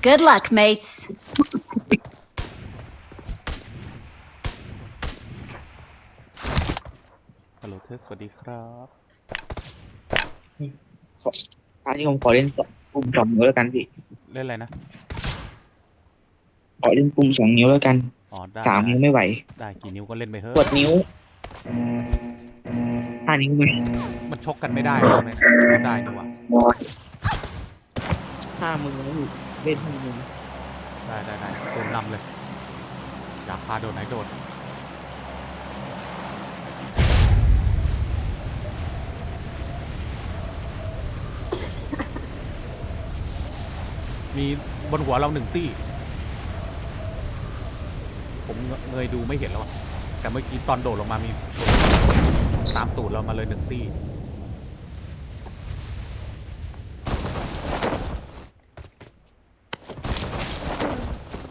Good luck, mates. ฮัลโหลเทสสวัสดีครับ อันนี้ผมขอเล่นสองปุ่มสองนิ้วแล้วกันพี่ เล่นอะไรนะ ขอเล่นปุ่มสองนิ้วแล้วกัน อ๋อ ได้สามนิ้วไม่ไหว ได้กี่นิ้วก็เล่นไปเถกอะดนิ้วห้านิ้วไหมมันชกกันไม่ได้ใช่ไหมไม่ได้นี่หว่าห้ามือนะพี่ เล่นห้ามือได้ได้ได้ตูนนำเลย อยากพาโดนไหนโดนมีบนหัวเราหนึ่งตี้ ผมเงยดูไม่เห็นแล้วอะแต่เมื่อกี้ตอนโดดลงมามีตามตูดเรามาเลยหนึ่งตี้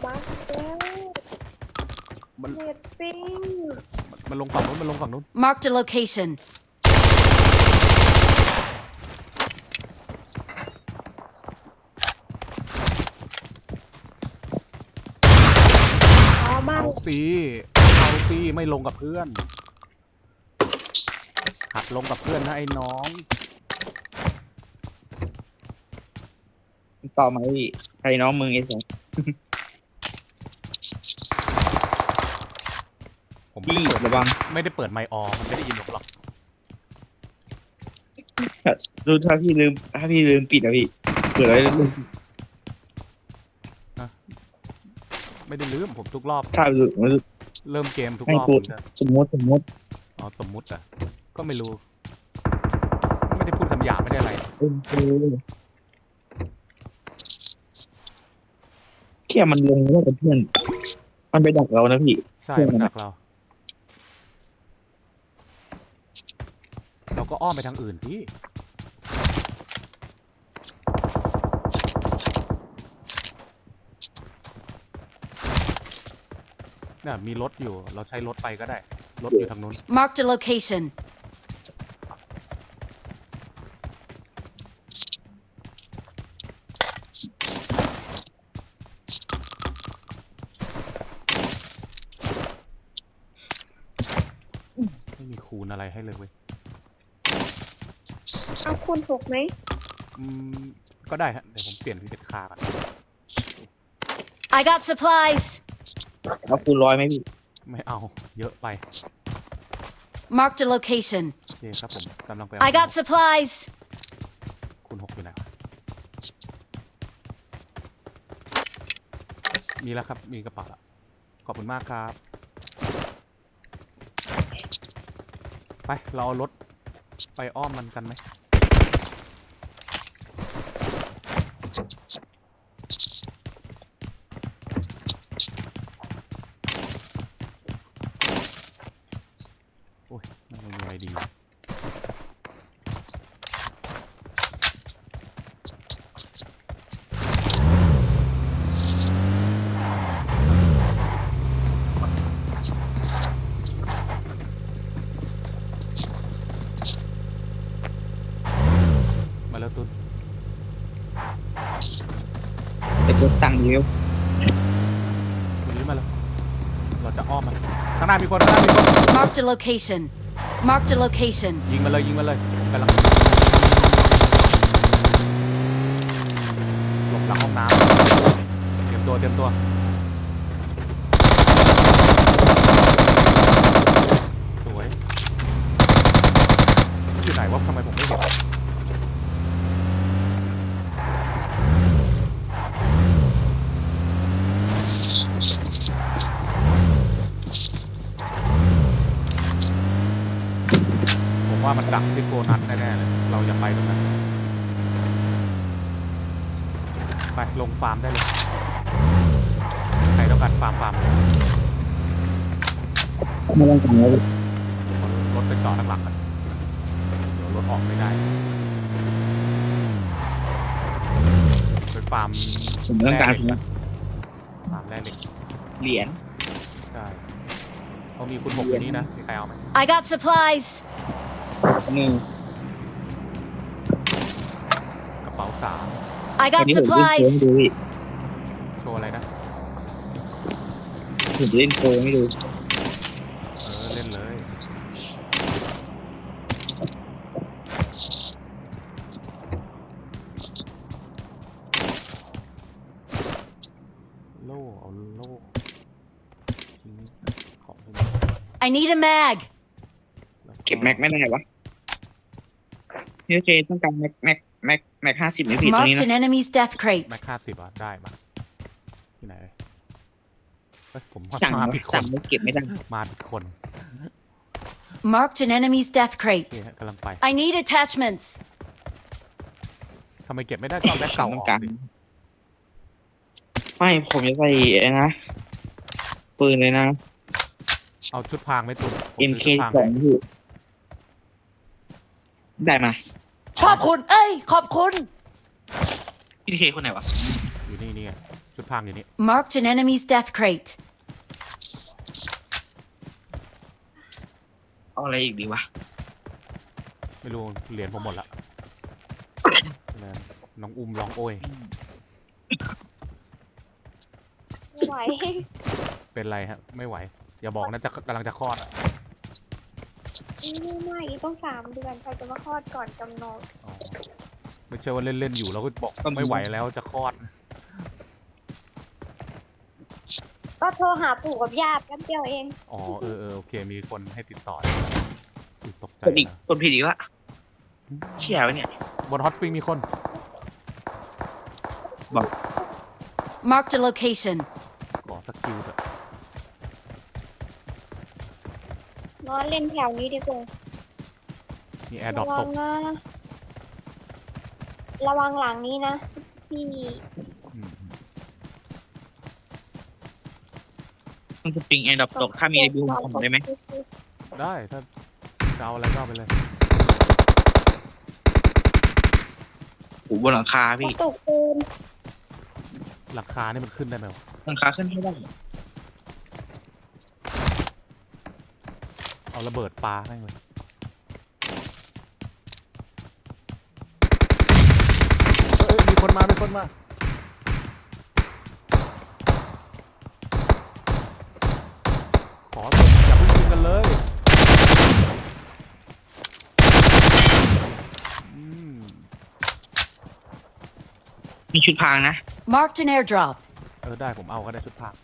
บัสแล้ว มันเน็ตปิ้งมันลงฝั่งนู้นมันลงฝั่งนู้น Marked a location. อ๋อบ้านเอาซีเอาซีไม่ลงกับเพื่อน หัดลงกับเพื่อนนะไอ้น้อง ต่อมาพี่ใครน้องมึงไอ้สอ พี่ได้เปิดระวังไม่ได้เปิดไมค์ออมันไม่ได้ยินผมหรอกดูถ้าพี่ลืมถ้าพี่ลืมปิดอะพี่เปิดไว้ลืมไม่ได้ลืมผมทุกรอบ ถ้าลืมเริ่มเกมทุกให้รอบกูผมจะสมมติสมมติอ๋อสมมุติอะก็ไม่รู้ ไม่ได้พูดคำหยาบไม่ได้อะไร เออเออแค่มันลงแล้วกับเพื่อน มันไปดักเรานะพี่ ใช่เพื่อนมันมันดักเรา เราก็อ้อมไปทางอื่นที่เนี่ยมีรถอยู่ เราใช้รถไปก็ได้ รถอยู่ทางนู้น Marked a location. ไม่มีคูณอะไรให้เลยเว้ย เอาคุณถูกไหมอืมก็ได้ฮะเดี๋ยวผมเปลี่ยนพิเศษคาก่อน I got supplies. เอาคูณร้อยไหมพี่ไม่เอาเยอะไป Marked a location. โอเคครับผมกำลังไป I got supplies. คูณหกอยู่ไหนวะมีแล้วครับ มีกระเป๋าแล้วขอบคุณมากครับ ไป เราเอารถไปอ้อมมันกันไหม Thank you. ไปกดตังค์เดียวคุณลิ้นมาแล้วเราจะอ้อมมันข้างหน้ามีคนข้างหน้ามีคน Marked a location. Marked a location. ยิงมาเลยยิงมาเลยผมกำลังหลบหลังห้องน้ำเตรียมตัวเตรียมตัวสวยอยู่ไหนวะทำไมผมไม่เห็น ว่ามันดักที่โกนัทแน่ๆเลยเราอย่าไปตรงนั้นไปลงฟาร์มได้เลยใครต้องการฟาร์มฟาร์มเลยไม่ต้องตังค์แล้วเอารถไปจอดข้างหลังกันเดี๋ยวรถออกไม่ได้ไปฟาร์มผมต้องการแเหล็กฟาร์มแร่เหล็กเหรียญใช่เขามีคุณหกอยู่นี่นะมีใครเอาไหม I got supplies. หนึ่ง กระเป๋าสาม I อัน got นี้ผมเล่นเกม supplies. ดูพี่อะไรนะ ผมจะเล่นโกงไม่ดูเออ เล่นเลย โล่ เอาโล่ทิ้งของพวกนี้ I need a mag. แล้วเก็บแม็กไม่ได้วะ พี่เจต้องการแม็กแม็กแม็กแม็กห้าสิบไม่ผิดตรงนี้ Marked นะ an enemy's death crate. แม็กห้าสิบอะได้มาที่ไหนเลยเอ้ยผมสั่งมาผิดคสั่งนไม่เก็บไม่ได้มาผิดคน Marked an enemy's death โอเค crate. ฮะกำลังไป I need attachments. ทำไมเก็บไม่ได้ก็เอาแม็กเก่าอต้อองกการดิไม่ผมจะใส่ไอ้นะปืนเลยนะ เอาชุดพรางไหม่ตุนผมซื้อ MK ชุดพรางสองให้พี่ได้มา ชอบคุณ เอ้ย ขอบคุณ พี่เคคนไหนวะอยู่นี่นี่ไงชุดพรางอยู่นี่ Marked an enemy's death crate. เอาอะไรอีกดีวะไม่รู้เหรียญผมหมดละ แล้วน้องอุ้มร้องโอ้ย ไม่ไหวเป็นไรฮะ ไม่ไหว อย่าบอกนะจะกำลังจะคลอดอะ ไม่ไม่ต้องสามเดือนใครจะมาคลอดก่อนกำหนดอ๋อไม่ใช่ว่าเล่น ๆ อยู่แล้วก็บอกไม่ไหวแล้วจะคลอด ก็โทรหาปู่กับย่าแป๊บเดียวเอง อ๋อเออเออโอเค มีคนให้ติดต่ออุ๊ยตกใจกดอีกนะกดผิดอีกละเชี่ยวะเนี่ย บนฮอตสปริงมีคน Marked a location. ขอสักคิวเถอะ นอนเล่นแถวนี้ดีกว่ามีแอร์ดรอระปวัตงกนะ ระวังหลังนี้นะ พี่อืมต้องสปริงแอร์ดับตก ถ้ามีไอบิวผมได้ไหมได้ถ้าจะเอาอะไรก็เอาไปเลยโอ้โหบนหลังคากระพี่ตุกเกินหลังคานี่มันขึ้นได้ไหมวะหลังคาขึ้นไม่ได้ เอาระเบิดปลาแม่งเลยเอ้ยมีคนมา มีคนมา ขอเถอะอย่าเพิ่งยิงกันเลยอืมมีชุดพรางนะ Marked an airdrop. เออได้ผมเอาก็ได้ชุดผัก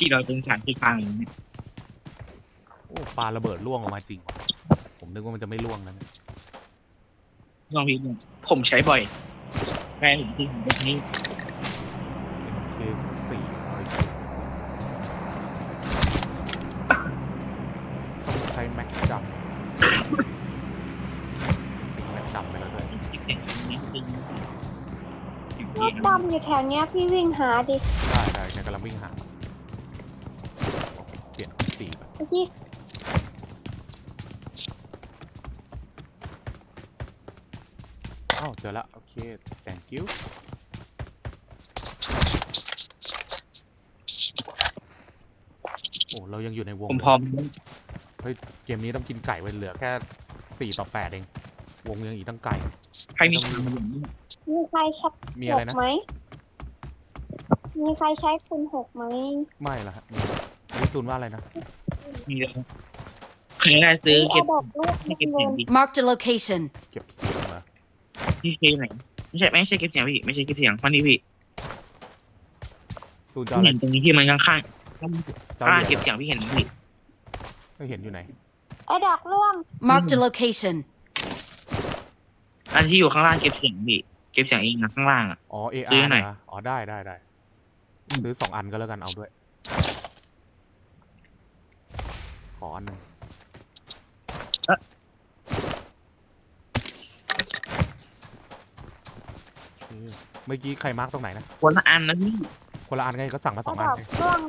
ที่เราเป็นสารชุดพรางอย่างเงี้ยโอ้ปลาระเบิดล่วงออกมาจริงว่ะผมนึกว่ามันจะไม่ล่วงนะเนี่ยลองพี่ดูผมใช้บ่อยแม่ผมที่ผมแบบนี้เคสี่ต้องใช้แม็กจัมแม็กจัมไปแล้วด้วยรถดำอยู่แถวเนี้ยพี่วิ่งหาดิได้ได้เนี่ยกำลังวิ่งหาเปลี่ยนสี่ ก่อนพี่อ้าวเจอแล้วโอเค thank you โอ้เรายังอยู่ในวงผมพร้อมเกมนี้ต้องกินไก่ไว้เหลือแค่สี่ต่อแปดเอง วงยังอีกตั้งไก่ ใครมีทางมาอย่างนี้มีใครใช้มีหอะไรกนะ ไหมมีใครใช้คุณหกไหมไม่ละฮะมีอันนี้ตูนว่าอะไรนะ มีเลยใครได้ซื้อมีแอเก็บร์ดรอปลูกให้เก็บเงิเสียงนดิ Marked a location. เก็บเสียงเหรอพี่เคไหนไม่ใช่ไม่ใช่เก็บเสียงพี่ไม่ใช่เก็บเสียงฟันนี่พี่ตูนจะพี่เอาอะไรเห็นตรงนี้ที่มันข้างข้างจะๆเอาข้างเหรีเก็ยบญเสียงพี่เห็นไหมพี่ไม่เห็นอยู่ไหนแอร์ดรอปล่วง Marked a location. อันที่อยู่ข้างล่างเก็บเสียงพี่เก็บเสียงเองนะข้างล่างอะ อ๋อซื้ AR อหน่อย นะอ๋อได้ได้ได้ซื้อสองอันก็แล้วกันเอาด้วย ข ออันหนึ่งโอเคเมื่อกี้ใครมาร์กตรงไหนนะ คนละอันนะพี่คนละอันไงก็สั่งมาแอสองร์ดอัรนอปไงล่วง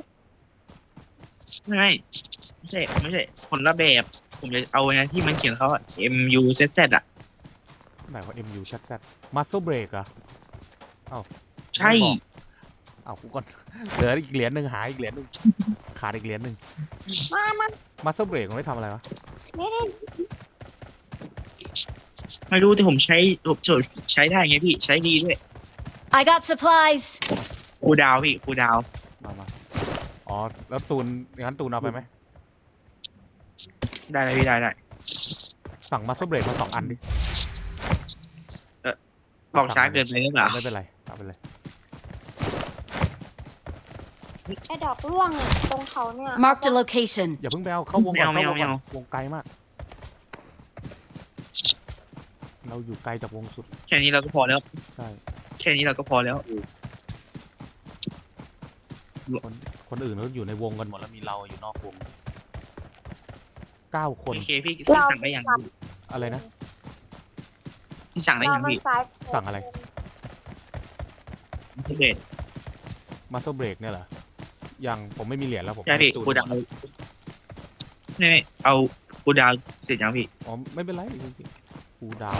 ไม่ไม่ไม่ใช่ไม่ใช่คนละแบบ ผมจะเอาไอ้นะที่มันเขียนเขาอะ M U Z Z อะ ไหนว่า MU แซดมัสเซ e เบรกเหรอ ใช่ ไม่บอก เอากูก่อน เหลืออีกเหรียญหนึ่งหายอีกเหรียญหนึ่งขาดอีกเหรียญหนึ่งมามามัสเซ e เบรกมันไม่ทำอะไรวะไม่ได้ไม่รู้แต่ผมใช้ผมใช้ได้ไงพี่ใช้ดีด้วย I got supplies. ครูดาวพี่ครูดาวมามาอ๋อแล้วตูนงั้นตูนเอาไปไหมได้เลยพี่ได้ได้สั่งมาสเบรกมาสองอันดิบอกช้าเกินไปหรือเปล่าไม่เป็นไรเอาไปเลย ไอ้ดอกร่วงอะตรงเขาเนี่ย Marked a location. อย่าเพิ่งไปเอาเข้าวงก่อนไม่เข้าเอาวงไม่ก่อเอานวงไกลมาก เราอยู่ไกลจากวงสุดแค่นี้เราก็พอแล้ว ใช่ แค่นี้เราก็พอแล้ว คนคนอื่นเขาอยู่ในวงกันหมดแล้วมีเราอยู่นอกวงเก้าคนโอเคพี่เราสั่งได้ยังอะไรนะ พี่สั่งได้เรายังมันพี่ซ้ายสั่งอะไรพี่เบสมาสเบรกเนี่ยเหรอ ยังผมไม่มีเหรียญแล้วผมใช่พี่ให้ตูนครูดาวนี่เอาครูดาวเสร็จยังพี่อ๋อไม่เป็นไรครูดาว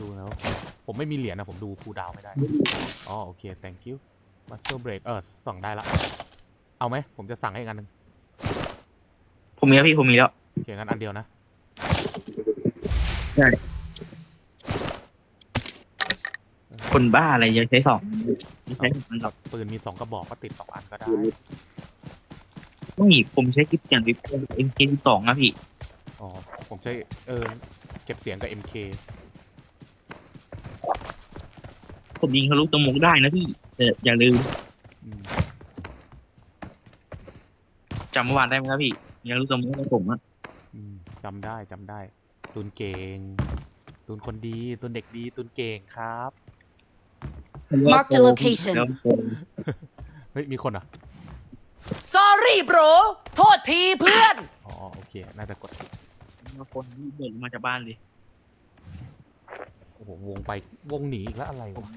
ดูแล้ว ผมไม่มีเหรียญนะผมดูครูดาวไม่ได้อ๋อโอเค thank you มาสเบรกเออสั่งได้ละ เอาไหมผมจะสั่งให้อีกอันหนึ่งผมมีแล้วพี่ผมมีแล้วโอเคงั้นอันเดียวนะคนบ้าอะไรยังใช้สอง ไม่ใช้สองหรอกปืนมีสองกระบอกก็ติดสองอันก็ได้ ไม่ผมใช้คลิปอย่างวิปเอ็นเกสองนะพี่อ๋อ ผมใช้เออเก็บเสียงกับ MK ผมยิงทะลุตรงมุกได้นะพี่แต่อย่าลืมอืมจำเมื่อวานได้ไหมครับพี่ยังรู้ตรงมุกของผมอะอืมจำได้จำได้ ตุนเก่ง ตุนคนดี ตุนเด็กดี ตุนเก่งครับ Mark the location แล้วโปรเฮ้ย มีคนเหรอะ sorry bro โทษทีเพื่อน อ๋อ โอเค น่าจะกดผิดแล้วคนที่เดินมาจากบ้านเลยโอ้โห วงไป วงหนีอีกแล้วอะไรวะ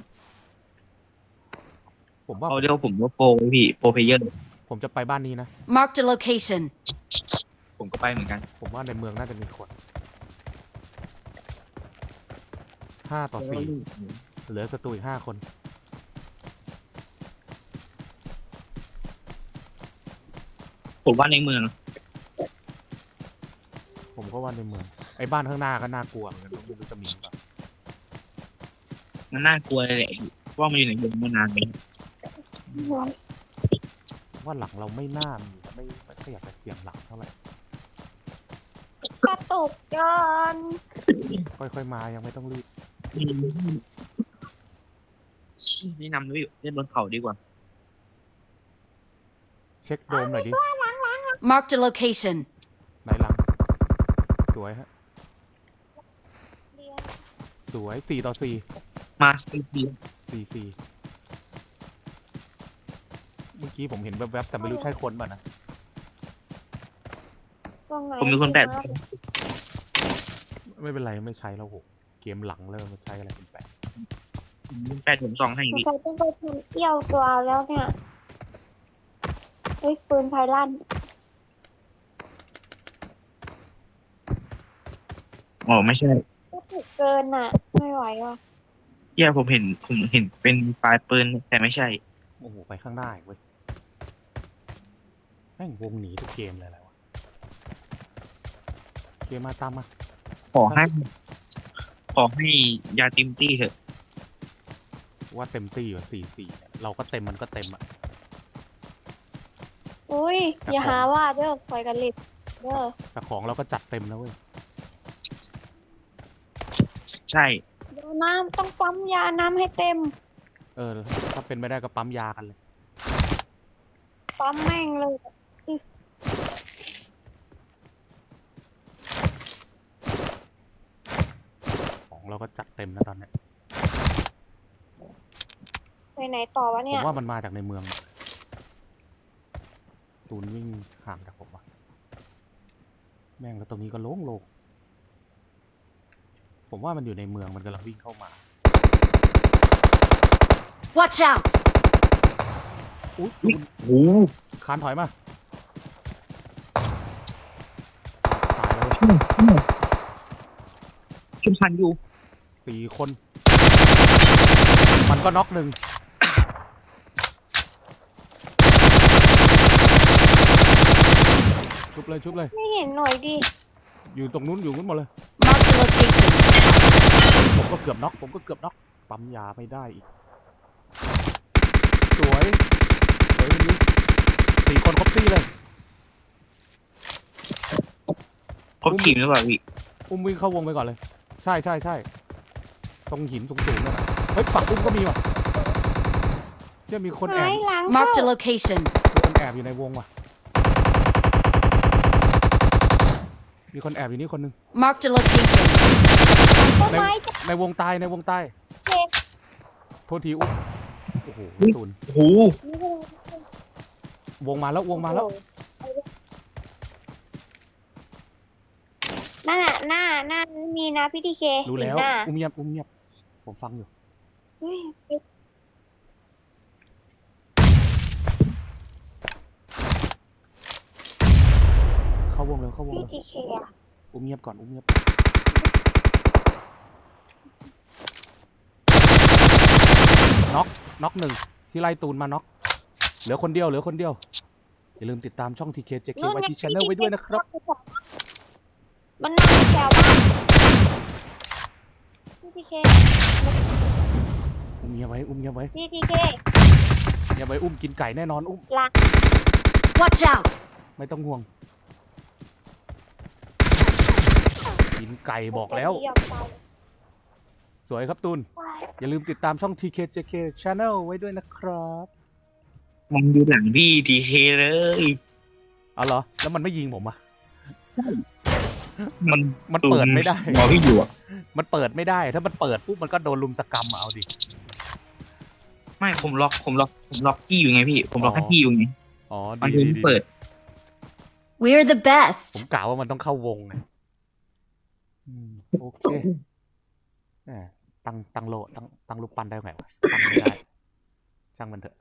ผมว่า เขาเรียกว่าผมว่าโปรพี่โปรเพเยอร์ผมจะไปบ้านนี้นะ Marked a location. ผมก็ไปเหมือนกัน ผมว่าในเมืองน่าจะมีคน ห้าต่อสี่เหลือศัตรูอีกห้าคน ผมว่าในเมือง ผมก็ว่าในเมือง ไอ้บ้านข้างหน้าก็น่ากลัวเหมือนกันไม่รู้จะมีหรือเปล่ามันน่ากลัวเลยแหละว่ามันอยู่ในเมืองมานานไหมว่าหลังเราไม่น่ามีไม่ไม่ค่อยอยากจะเสี่ยงหลังเท่าไหร่ กระตุกเกินค่อยๆมายังไม่ต้องรีบ นี่นำด้วยเล่นบนเขาดีกว่า เช็คโดมหน่อยดิ Marked a location. ไหนหลัง สวยฮะ สวยสี่ต่อสี่มาซีพีสี่สี่เมื่อกี้ผมเห็นแวบๆแต่ไม่รู้ใช่คนป่ะนะตรงไหนผมมีคนแปดไม่เป็นไรไม่ใช้แล้วโหเกมหลังเริ่มมาใช้อะไรเป็นแปลกแปดผมสองให้สงพี่สัยต้องไปทำเอี่ยวตัวแล้วเนี่ยเฮ้ยปืนไพลั่น อ๋อไม่ใช่กระตุกเกินอะ ไม่ไหวว่ะเหี้ย่ผมเห็นผมเห็นเป็นปลายปืนแต่ไม่ใช่ โอ้โห ไปข้างหน้าอีกเว้ยแม่งวงหนีทุกเกมเลยอะไรวะโอเคมาตามมา ขอให้ ขอให้ยาติมตี้เถอะ ว่าเต็มที่อยู่สี่สี่เราก็เต็มมันก็เต็มอะ อุ้ย อย่าหาว่าเด้อคอยกันลิบเด้อแต่ของเราก็จัดเต็มแล้วเว้ย ใช่ เดี๋ยวน้ำต้องปั๊มยาน้ำให้เต็ม เออ ถ้าเป็นไม่ได้ก็ปั๊มยากันเลย ปั๊มแม่งเลยของเราก็จัดเต็มนะตอนเนี้ยไปไหนต่อวะผเนี่มยว่ามันมาจากในเมือง ตูนวิ่งห่างจากผมว่ะ แม่งแล้วตรงนี้ก็โล่งโลง ผมว่ามันอยู่ในเมืองมันกำลังวิ่งเข้ามา Watch out! อุ้ยตูนโอ้โหคานถอยมา ตายแล้วเว้ยชุดพันอยู่สี่คน มันก็น็อกหนึ่งชุบเลยชุบเลย ไม่เห็นหน่อยดิ อยู่ตรงนู้นอยู่นู้นหมดเลย Marked a location. ผมก็ เกือบน็อกผมก็เกือบน็อกปั๊มยาไม่ได้อีก สวยสวยนี่สี่คนครบตี้เลยครบทีมหรือเปล่าพี่อุ้มวิ่งเข้าวงไปก่อนเลย ใช่ใช่ใช่ตรงหินสูงๆนั่นน่ะเฮ้ยปักอุ้มก็มีว่ะเชื่อมีคนแอหาบยหลัง Marked a เข้า location. มีคนแอบอยู่ในวงว่ะ มีคนแอบอยู่นี่คนหนึง Marked a location. ต้นไม้จะในวงตายในวงตายเจ็บโทษทีอุ้มโอ้โหตูนโอ้โหนี่เลยวงมาแล้ววงมาแล้ว นั่นน่ะหน้าหน้ามีนะพี่ทีเครู้แล้ว หน้าอุ้มเงียบอุ้มเงียบผมฟังอยู่ เฮ้ยเข้าวงเลยเข้าวงพี่เลยทีเคอะอุ้มเงียบก่อนอุ้มเงียบน็ อกน็อกหนึ่งที่ไล่ตูนมาน็อกเหลือคนเดียวเหลือคนเดียวอย่าลืมติดตามช่อง TKJK ไว้ที่ช anel ไว้ด้วยนะครับ มันนอนแถวบ้านพี่ทีเคอุ้มเงียบไว้อุ้มเงียบไว้พี่ทีเคเงียบไว้อุ้มกินไก่แน่นอนอุ้มหลัง Watch out! ไม่ต้องห่วง กินไก่บอกแล้ว เดี๋ยไป สวยครับตูนไปอย่าลืมติดตามช่อง TKJK Channel ไว้ด้วยนะครับมองดูหลังพี่ทีเคเลยเอาเหรอ แล้วมันไม่ยิงผมอะมันมันเปิดไม่ได้ รอพี่อยู่อะมันเปิดไม่ได้ ถ้ามันเปิดปุ๊บมันก็โดนลุมสกรรมอะเอาดิ ไม่ผมล็อกผมล็อกผมล็อกพี่อยู่ไงพี่ ผมล็อกอ๋อ ให้พี่อยู่ไงอ๋อมันดีถึงดีดีเปิด We're the ผม best. กล่าวว่ามันต้องเข้าวงไงอืมโอเคแหม ตั้งตั้งโลตั้งตั้งรูปปั้นได้ไหมวะตั้งไม่ได้ช่างมันเถอะ